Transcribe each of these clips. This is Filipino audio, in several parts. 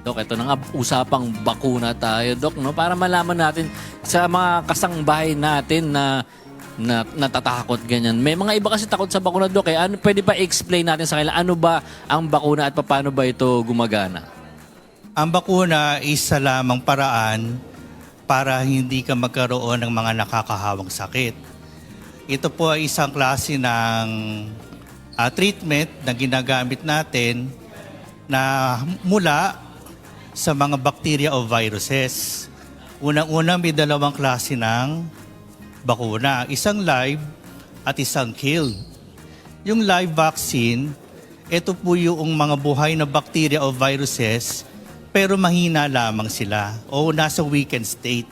Dok, ito na nga, usapang bakuna tayo, Dok, no? Para malaman natin sa mga kasangbahay natin na na natatakot ganyan. May mga iba kasi takot sa bakuna, Dok. Eh. Ano, pwede pa explain natin sa kanila ano ba ang bakuna at paano ba ito gumagana? Ang bakuna isa lamang paraan para hindi ka magkaroon ng mga nakakahawang sakit. Ito po ay isang klase ng ah, treatment na ginagamit natin na mula sa mga bacteria o viruses. Unang-una may dalawang klase ng bakuna. Isang live at isang killed. Yung live vaccine, ito po yung mga buhay na bacteria o viruses pero mahina lamang sila o nasa weakened state.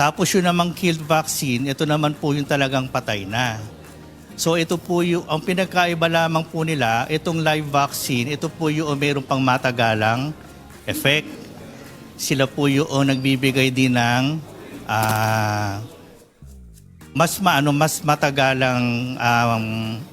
Tapos yun namang killed vaccine, ito naman po yung talagang patay na. So ito po yung, ang pinagkaiba lamang po nila, itong live vaccine, ito po yung mayroong pang matagalang effect. Sila po yung nagbibigay din ng ah, mas maano mas matagalang um,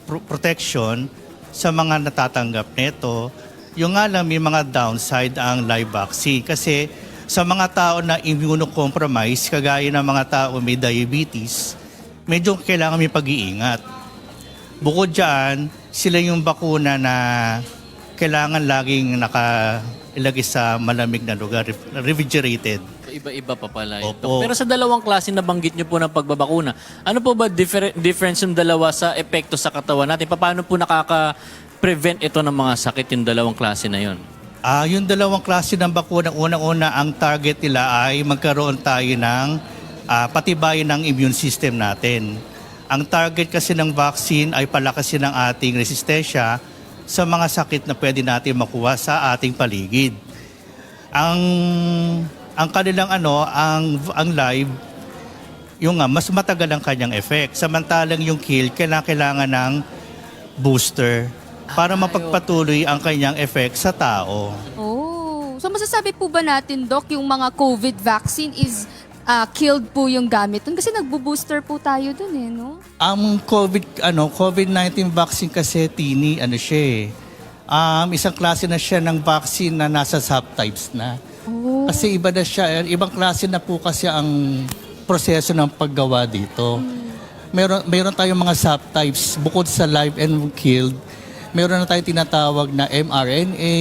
pro- protection sa mga natatanggap nito. Yung nga lang may mga downside ang live vaccine kasi sa mga tao na immunocompromised, kagaya ng mga tao may diabetes, medyo kailangan may pag-iingat. Bukod dyan, sila yung bakuna na kailangan laging nakailagay sa malamig na lugar, refrigerated. Iba-iba pa pala ito. Opo. Pero sa dalawang klase na banggit niyo po ng pagbabakuna, ano po ba differ- difference yung dalawa sa epekto sa katawan natin? Paano po nakaka-prevent ito ng mga sakit yung dalawang klase na yon? Ah, yung dalawang klase ng bakuna, unang-una ang target nila ay magkaroon tayo ng ah, patibayin ng immune system natin. Ang target kasi ng vaccine ay palakasin ng ating resistensya sa mga sakit na pwede natin makuha sa ating paligid. Ang ang kanilang ano, ang ang live yung nga mas matagal ang kanyang effect. Samantalang yung kill kailangan kailangan ng booster para mapagpatuloy ang kanyang effect sa tao. Oh. So masasabi po ba natin, Doc, yung mga COVID vaccine is ah, killed po yung gamit dun? Kasi nagbo-booster po tayo dun eh, no? Ang COVID ano, COVID-19 vaccine kasi tini ano siya eh. Um, isang klase na siya ng vaccine na nasa subtypes na. Oh. Kasi iba na siya, eh, ibang klase na po kasi ang proseso ng paggawa dito. Meron meron tayong mga subtypes bukod sa live and killed. Meron na tayong tinatawag na mRNA.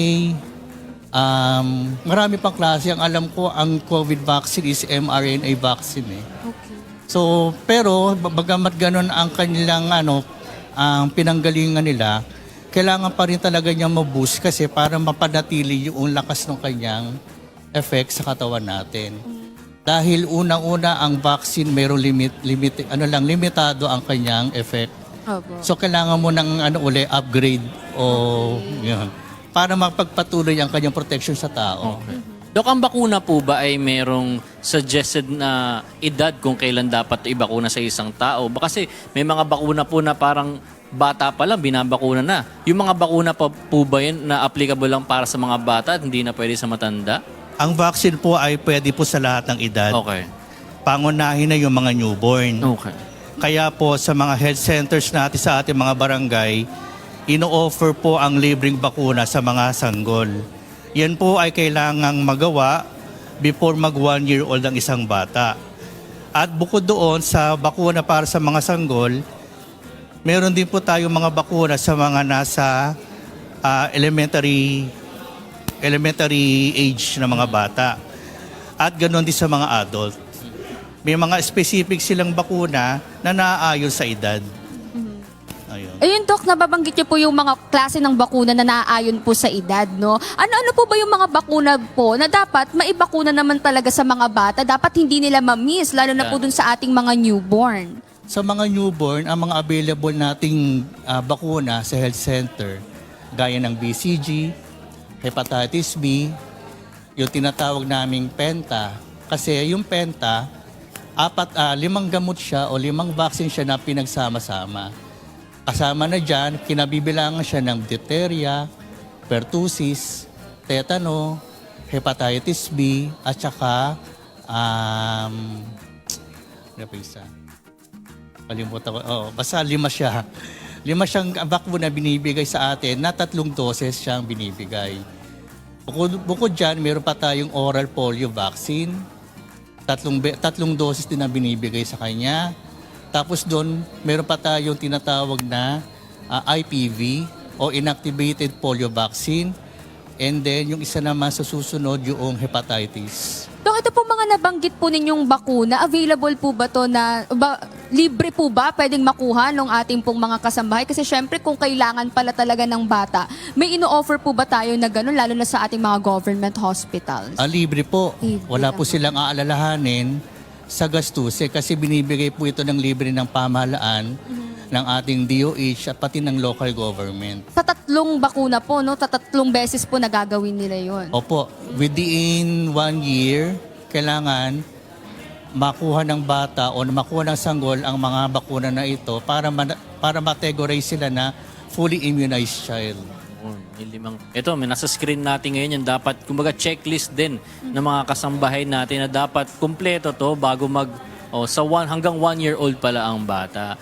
Um, marami pang klase. Ang alam ko, ang COVID vaccine is mRNA vaccine eh. Okay. So, pero bagamat ganun ang kanilang ano, ang pinanggalingan nila, kailangan pa rin talaga niya maboost kasi para mapanatili yung lakas ng kanyang effect sa katawan natin. Dahil unang-una ang vaccine mayroong limit, limit ano lang limitado ang kanyang effect. Opo. So kailangan mo ng ano uli upgrade o yun, para mapagpatuloy ang kanyang protection sa tao. Dok, ang bakuna po ba ay merong suggested na edad kung kailan dapat ibakuna sa isang tao? Ba kasi may mga bakuna po na parang bata pa lang, binabakuna na. Yung mga bakuna pa po ba yun na applicable lang para sa mga bata at hindi na pwede sa matanda? Ang vaccine po ay pwede po sa lahat ng edad. Okay. Pangunahin na yung mga newborn. Okay. Kaya po sa mga health centers natin sa ating mga barangay, ino-offer po ang libreng bakuna sa mga sanggol. Yan po ay kailangang magawa before mag one year old ang isang bata. At bukod doon sa bakuna para sa mga sanggol, meron din po tayong mga bakuna sa mga nasa ah, elementary elementary age na mga bata. At ganoon din sa mga adult. May mga specific silang bakuna na naaayon sa edad. Ayun. Ayun, Doc, nababanggit niyo po yung mga klase ng bakuna na naaayon po sa edad, no? Ano-ano po ba yung mga bakuna po na dapat maibakuna naman talaga sa mga bata? Dapat hindi nila ma-miss, lalo na po Yeah. dun sa ating mga newborn. Sa mga newborn, ang mga available nating ah, bakuna sa health center, gaya ng BCG, hepatitis B, yung tinatawag naming Penta. Kasi yung Penta, apat, ah, limang gamot siya o limang vaccine siya na pinagsama-sama. Kasama na dyan, kinabibilangan siya ng diphtheria, pertussis, tetano, hepatitis B, at saka, um, ano pa isa? Kalimutan ko. Oo, basta lima siya. Lima siyang bakuna binibigay sa atin na tatlong doses siyang binibigay. Bukod, bukod dyan, meron pa tayong oral polio vaccine. Tatlong, tatlong dosis din na binibigay sa kanya. Tapos doon, meron pa tayong tinatawag na ah, IPV o inactivated polio vaccine. And then, yung isa naman sa susunod, yung hepatitis. Dok, ito po mga nabanggit po ninyong bakuna, available po ba to na, ba, libre po ba pwedeng makuha ng ating pong mga kasambahay? Kasi syempre kung kailangan pala talaga ng bata, may ino-offer po ba tayo na gano'n, lalo na sa ating mga government hospitals? Ah, libre po. Libre Wala po silang aalalahanin sa gastusin kasi binibigay po ito ng libre ng pamahalaan ng ating DOH at pati ng local government. Sa tatlong bakuna po, no? Sa tatlong beses po nagagawin nila yon. Opo, within one year, kailangan makuha ng bata o makuha ng sanggol ang mga bakuna na ito para ma- para categorize sila na fully immunized child. Yun, yung limang. Ito, may nasa screen natin ngayon yung dapat, kumbaga checklist din ng mga kasambahay natin na dapat kumpleto to bago mag, oh, sa one, hanggang one year old pala ang bata.